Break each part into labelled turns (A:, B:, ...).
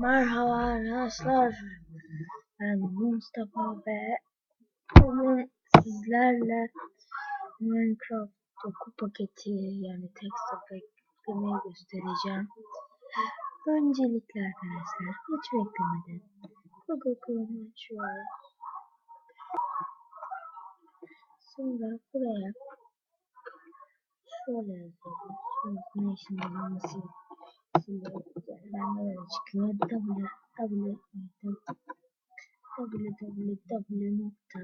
A: Merhaba arkadaşlar. Ben Mustafa ve bugün sizlerle Minecraft doku paketi yani texture eklemeyi göstereceğim. Öncelikle arkadaşlar hiç beklemeden Google Chrome'u açıyoruz. Sonra buraya şöyle yazıyoruz. Sonra ne işin olması Şimdi ben böyle çıkıyor. W W www nokta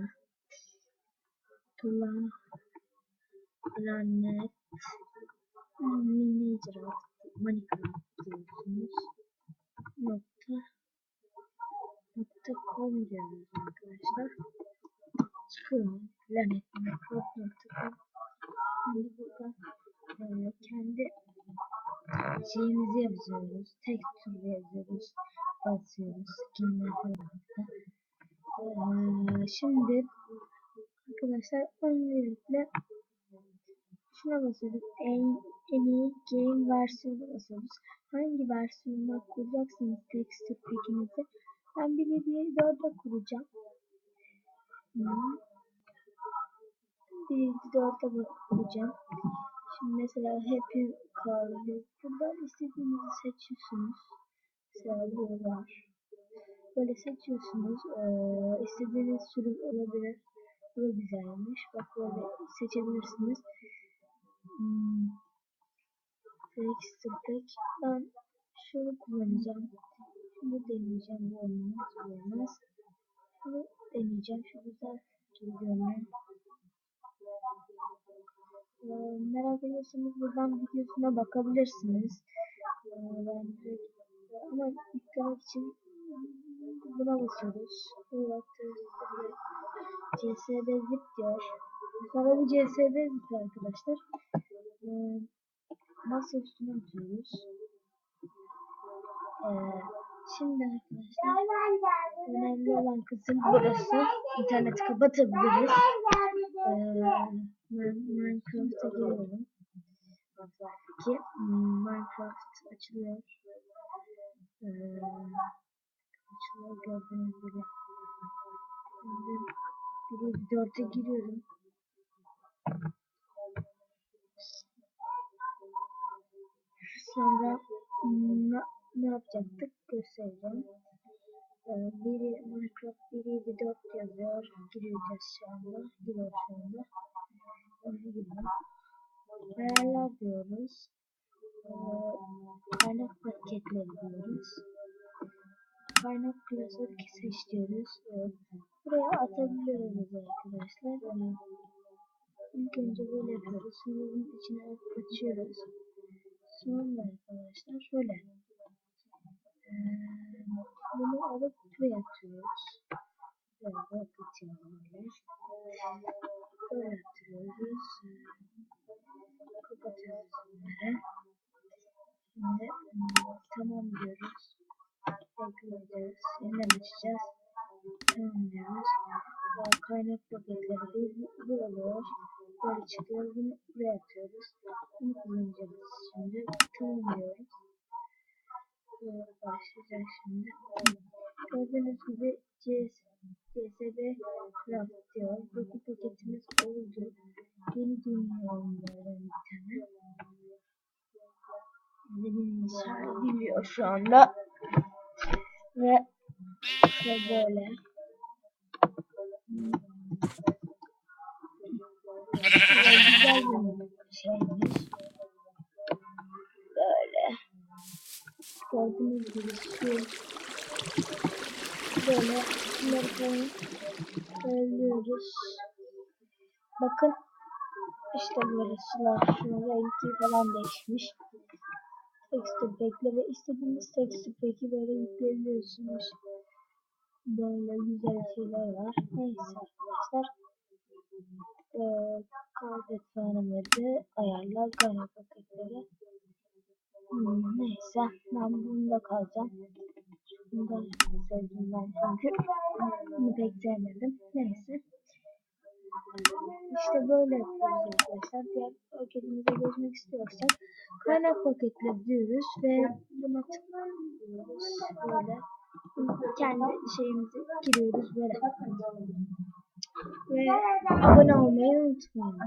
A: planet Minecraft Minecraft. Nokta nokta com diyoruz arkadaşlar. Çıkıyor. Planet Minecraft şeyimizi yazıyoruz. Texture yazıyoruz. Basıyoruz. Skinler falan. Ee, şimdi arkadaşlar öncelikle şuna basıyoruz. En, en iyi game versiyonu basıyoruz. Hangi versiyonda kuracaksınız texture pack'inizi? Ben 1.7.4'e kuracağım. Hmm. 1.7.4'e kuracağım. Şimdi mesela Happy Car'ı istediğinizi seçiyorsunuz. Mesela bu var. Böyle seçiyorsunuz. Ee, istediğiniz sürüm olabilir. Bu da güzelmiş. Bak böyle seçebilirsiniz. Hmm. Pack. Ben şunu kullanacağım. Şunu deneyeceğim. Bu olmaz. Bu olmaz. Şunu deneyeceğim. Şu güzel görünüyor. Ee, merak ediyorsanız buradan videosuna bakabilirsiniz. Ama yüklemek için buna basıyoruz. Evet, CSD zip diyor. Sonra bu CSD zip arkadaşlar. Ee, masa üstüne atıyoruz. Ee, şimdi arkadaşlar önemli olan kısım burası. İnterneti kapatabiliriz. Ee, Minecraft'a giriyorum. Ki Minecraft açılıyor. Ee, açılıyor gördüğünüz gibi. Şimdi 1.4'e giriyorum. Sonra ne, ne yapacaktık göstereceğim. Ee, biri Minecraft 1.7.4 yazıyor. Gireceğiz şu anda. Giriyor şu anda. Onu girelim. Ayarlar diyoruz. Ee, kaynak paketleri diyoruz. Kaynak klasör seç diyoruz. Ee, buraya atabiliyoruz arkadaşlar. Ee, ilk önce böyle yapıyoruz. Sonra bunun içine açıyoruz. Sonra arkadaşlar şöyle. Ee, bunu alıp buraya atıyoruz. Böyle böyle. Böyle atıyoruz. Kapatıyoruz bunları. Şimdi tamam diyoruz. Diyoruz. Daha kaynak paketleri bir bu. Böyle çıkıyor. Bunu buraya atıyoruz. Bunu kullanacağız şimdi. Tamam diyoruz. Başlayacak şimdi. Gördüğünüz gibi CS, CSD Craft diyor. Doku paketimiz oldu. Yeni dünya oyunlardan bir tane. İnşa ediliyor şu anda. Ve işte böyle. Böyle. Gördüğünüz gibi şu böyle bunları söylüyoruz. Bakın işte böyle sular şu rengi falan değişmiş. Texture pack'leri istediğiniz texture pack'i böyle yükleyebiliyorsunuz. Böyle güzel şeyler var. Neyse arkadaşlar. Ee, kaydet ayarlar kaynak paketleri. Hmm, neyse ben bunda kalacağım. Bunda sevdim ben çünkü bunu pek sevmedim. Neyse. İşte böyle yapıyoruz arkadaşlar. Diğer paketimize geçmek istiyorsak kaynak paketle diyoruz ve buna tıklıyoruz. Böyle kendi şeyimizi giriyoruz böyle. Ve abone olmayı unutmayın.